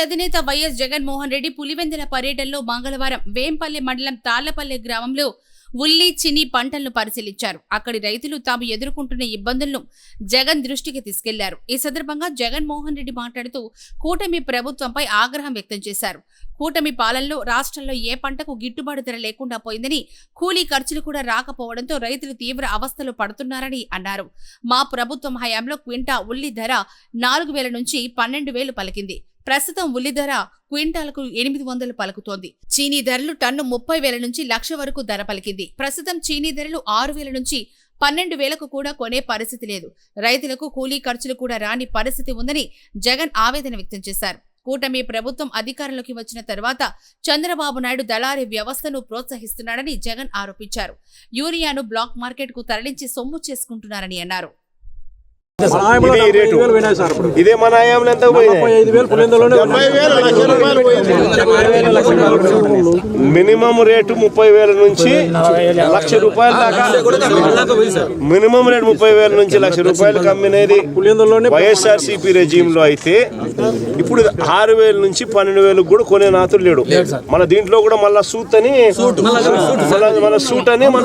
అధినేత వైఎస్ జగన్మోహన్ రెడ్డి పులివెందుల పర్యటనలో మంగళవారం వేంపల్లి మండలం తాళ్ళపల్లి గ్రామంలో ఉల్లి చిని పంటలను పరిశీలించారు. అక్కడి రైతులు తాము ఎదుర్కొంటున్న ఇబ్బందులను జగన్ దృష్టికి తీసుకెళ్ళారు. ఈ సందర్భంగా జగన్మోహన్ రెడ్డి మాట్లాడుతూ కూటమి ప్రభుత్వంపై ఆగ్రహం వ్యక్తం చేశారు. కూటమి పాలనలో రాష్ట్రంలో ఏ పంటకు గిట్టుబాటు ధర లేకుండా పోయిందని కూలీ ఖర్చులు కూడా రాకపోవడంతో రైతులు తీవ్ర అవస్థలు పడుతున్నారని అన్నారు. మా ప్రభుత్వం హయాంలో క్వింటా ఉల్లి ధర నాలుగు వేల నుంచి పన్నెండు వేలు పలికింది. ప్రస్తుతం ఉల్లి ధర క్వింటాలకు ఎనిమిది వందలు పలుకుతోంది. చీనీ ధరలు టన్ను ముప్పై వేల నుంచి లక్ష వరకు ధర పలికింది. ప్రస్తుతం చీనీ ధరలు ఆరు వేల నుంచి పన్నెండు వేలకు కూడా కొనే పరిస్థితి లేదు. రైతులకు కూలీ ఖర్చులు కూడా రాని పరిస్థితి ఉందని జగన్ ఆవేదన వ్యక్తం చేశారు. కూటమి ప్రభుత్వం అధికారంలోకి వచ్చిన తర్వాత చంద్రబాబు నాయుడు దళారీ వ్యవస్థను ప్రోత్సహిస్తున్నాడని జగన్ ఆరోపించారు. యూరియాను బ్లాక్ మార్కెట్కు తరలించి సొమ్ము చేసుకుంటున్నారని అన్నారు. ఇది మన ఆయంలో ఎంత మినిమం రేటు ముప్పై వేల నుంచి లక్ష రూపాయల దాకా. మినిమం రేటు ముప్పై వేల నుంచి లక్ష రూపాయలు పులిందలోనే వైఎస్ఆర్ సిపి రెజీమ్లో అయితే ఇప్పుడు ఆరు వేల నుంచి పన్నెండు వేలకు కూడా కొనే నాతులు లేడు. మన దీంట్లో కూడా మళ్ళా సూట్ అని మన సూట్. అని. మన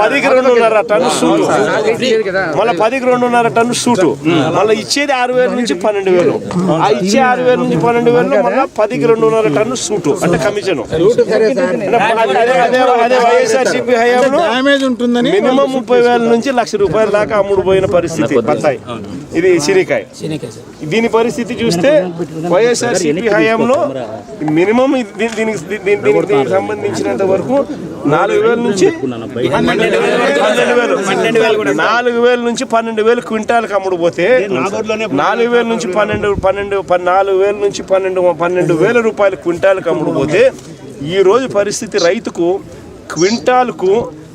పదికి రెండున్నర టన్ను సూటు మళ్ళీ పదికి రెండున్నర టన్ను సూటు మళ్ళీ ఇచ్చేది ఆరు వేల నుంచి పన్నెండు వేలు ఆ ఇచ్చే ఆరు వేల నుంచి పన్నెండు వేలు మళ్ళీ పదికి రెండున్నర టన్ను సూటు అంటే కమిషన్ అదే హయాంలో మినిమం ముప్పై వేల నుంచి లక్ష రూపాయల దాకా అమ్ముడు పోయిన పరిస్థితి బత్తాయి ఇది సిరికాయ దీని పరిస్థితి చూస్తే వైఎస్ఆర్ సిపి హయాంలో మినిమం దీనికి దీనికి సంబంధించినంత వరకు నాలుగు వేల నుంచి పన్నెండు వేలు. నాలుగు వేల నుంచి పన్నెండు వేలు క్వింటాల్కి అమ్ముడు పోతే నాలుగు వేల నుంచి పన్నెండు పన్నెండు పన్- నాలుగు వేల నుంచి పన్నెండు పన్నెండు వేల రూపాయలు క్వింటాల్కి అమ్ముడు పోతే ఈ రోజు పరిస్థితి రైతుకు క్వింటాల్కు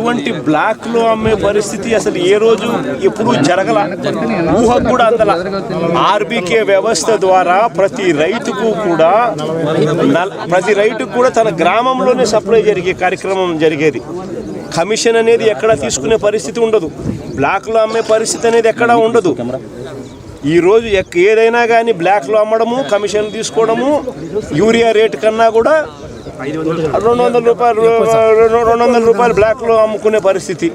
బ్లాక్లో అమ్మే పరిస్థితి అసలు ఏ రోజు ఎప్పుడు జరగల? ఊహకు కూడా అందల. ఆర్బీకే వ్యవస్థ ద్వారా ప్రతి రైతుకు కూడా నల్- ప్రతి రైతుకు కూడా తన గ్రామంలోనే సప్లై జరిగే కార్యక్రమం జరిగేది. కమిషన్ అనేది ఎక్కడ తీసుకునే పరిస్థితి ఉండదు. బ్లాక్లో అమ్మే పరిస్థితి అనేది ఎక్కడా ఉండదు. ఈరోజు ఎక్- ఏదైనా కానీ బ్లాక్లో అమ్మడము కమిషన్ తీసుకోవడము యూరియా రేటు కన్నా కూడా రెండు వందల రూపాయలు రెండు వందల రూపాయలు బ్లాక్లో అమ్ముకునే పరిస్థితి.